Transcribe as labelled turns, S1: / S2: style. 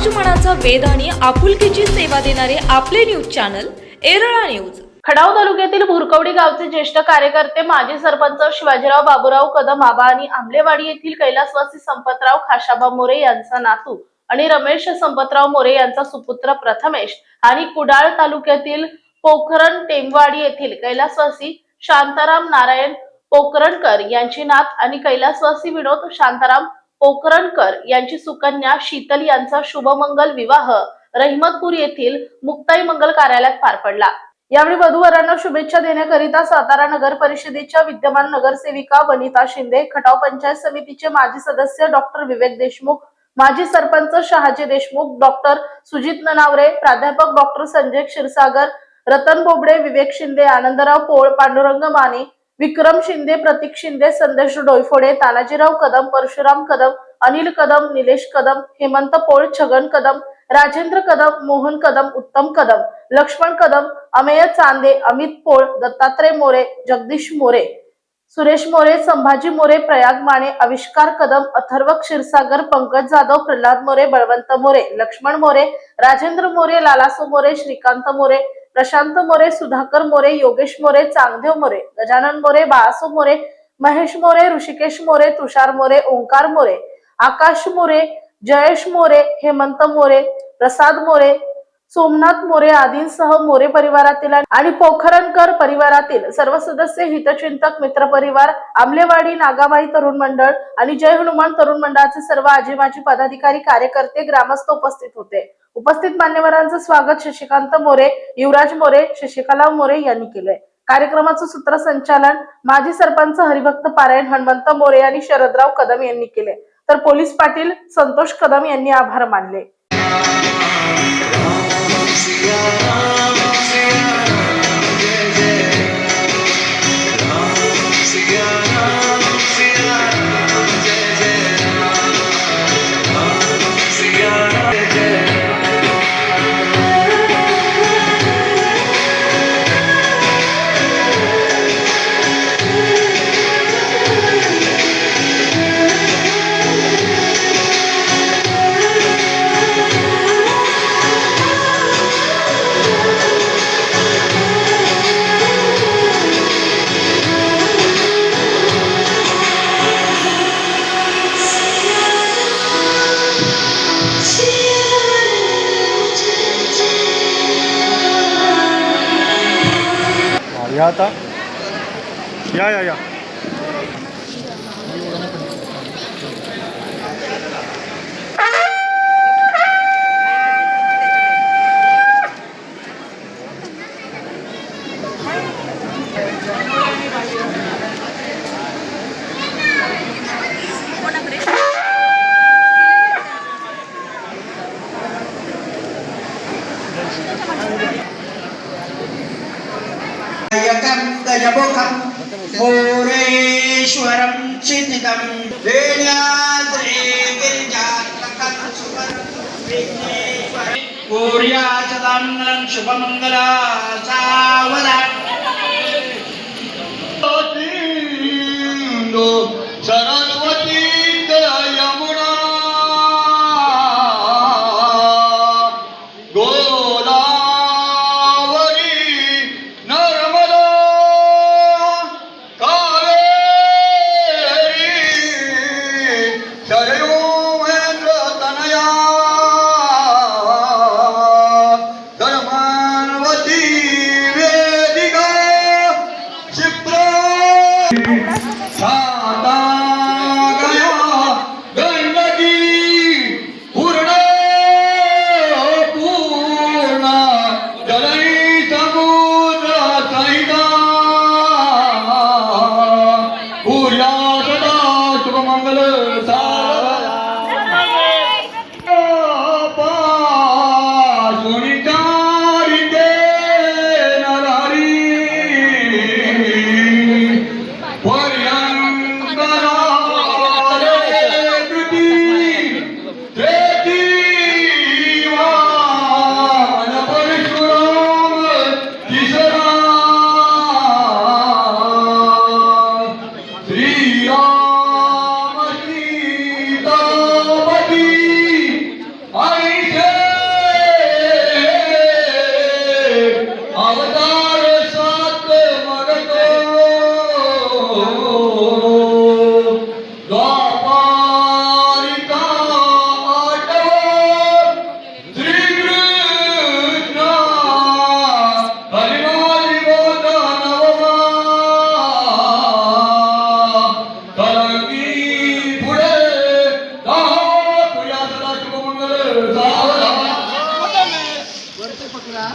S1: समाजमनाचा वेद आणि आपुलकीची सेवा देणारे आपले news channel Erala news.
S2: Khatav तालुक्यातील भुरकवडी गावचे ज्येष्ठ कार्यकर्ते माजी सरपंच शिवाजीराव बाबूराव कदम आबा आणि आंबलेवाडी येथील कैलासवासी संपतराव खाशाबा मोरे यांचा नातू आणि रमेश संपतराव मोरे यांचा सुपुत्र प्रथमेश आणि कुडाळ तालुक्यातील पोखरण टेंगवाडी येथील कैलासवासी शांताराम नारायण पोखरणकर यांची नात आणि कैलासवासी विनोद शांताराम पोकरणकर यांची सुकन्या शीतल यांचा शुभमंगल विवाह रहिमतपूर येथील मुक्ताई मंगल कार्यालयात पार पडला. यावेळी वधूवरांना शुभेच्छा देण्याकरिता सातारा नगर परिषदेच्या विद्यमान नगरसेविका वनिता शिंदे खटाव पंचायत समितीचे माजी सदस्य डॉक्टर विवेक देशमुख माजी सरपंच शहाजी देशमुख डॉक्टर सुजित ननावरे प्राध्यापक डॉक्टर संजय क्षीरसागर रतन बोबडे विवेक शिंदे आनंदराव पोळ पांडुरंग माने विक्रम शिंदे प्रतीक शिंदे संदेश डोयफोडे तानाजीराव कदम परशुराम कदम अनिल कदम निलेश कदम हेमंत पोळ छगन कदम राजेंद्र कदम मोहन कदम उत्तम कदम लक्ष्मण कदम अमेय चांदे अमित पोळ दत्तात्रय मोरे जगदीश मोरे सुरेश मोरे संभाजी मोरे प्रयाग माने आविष्कार कदम अथर्व क्षीरसागर पंकज जाधव प्रल्हाद मोरे बळवंत मोरे लक्ष्मण मोरे राजेंद्र मोरे लालासो मोरे श्रीकांत मोरे प्रशांत मोरे सुधाकर मोरे योगेश मोरे चांगदेव मोरे गजानन मोरे बाळासो मोरे महेश मोरे ऋषिकेश मोरे तुषार मोरे ओंकार मोरे आकाश मोरे जयेश मोरे हेमंत मोरे प्रसाद मोरे सोमनाथ मोरे आदींसह मोरे परिवारातील आणि पोखरणकर परिवारातील सर्व सदस्य हितचिंतक मित्र परिवार आमलेवाडी नागाबाई तरुण मंडळ आणि जय हनुमान तरुण मंडळाचे सर्व आजीमाजी पदाधिकारी कार्यकर्ते ग्रामस्थ उपस्थित होते. उपस्थित मान्यवरांचं स्वागत शशिकांत मोरे युवराज मोरे शशिकला मोरे यांनी केलंय. कार्यक्रमाचं सूत्रसंचालन माजी सरपंच हरिभक्त पारायण हनुमंत मोरे आणि शरदराव कदम यांनी केले तर पोलीस पाटील संतोष कदम यांनी आभार मानले.
S3: Oh, आता या या या
S4: यकं गजमुखं भूरेश्वरं चिन्तितं वेण्याद्रे गिरिजात्मकं सुवर्णेश्वरं पूर्याचदानन्दं शुभमङ्गला सावदा सरस्वती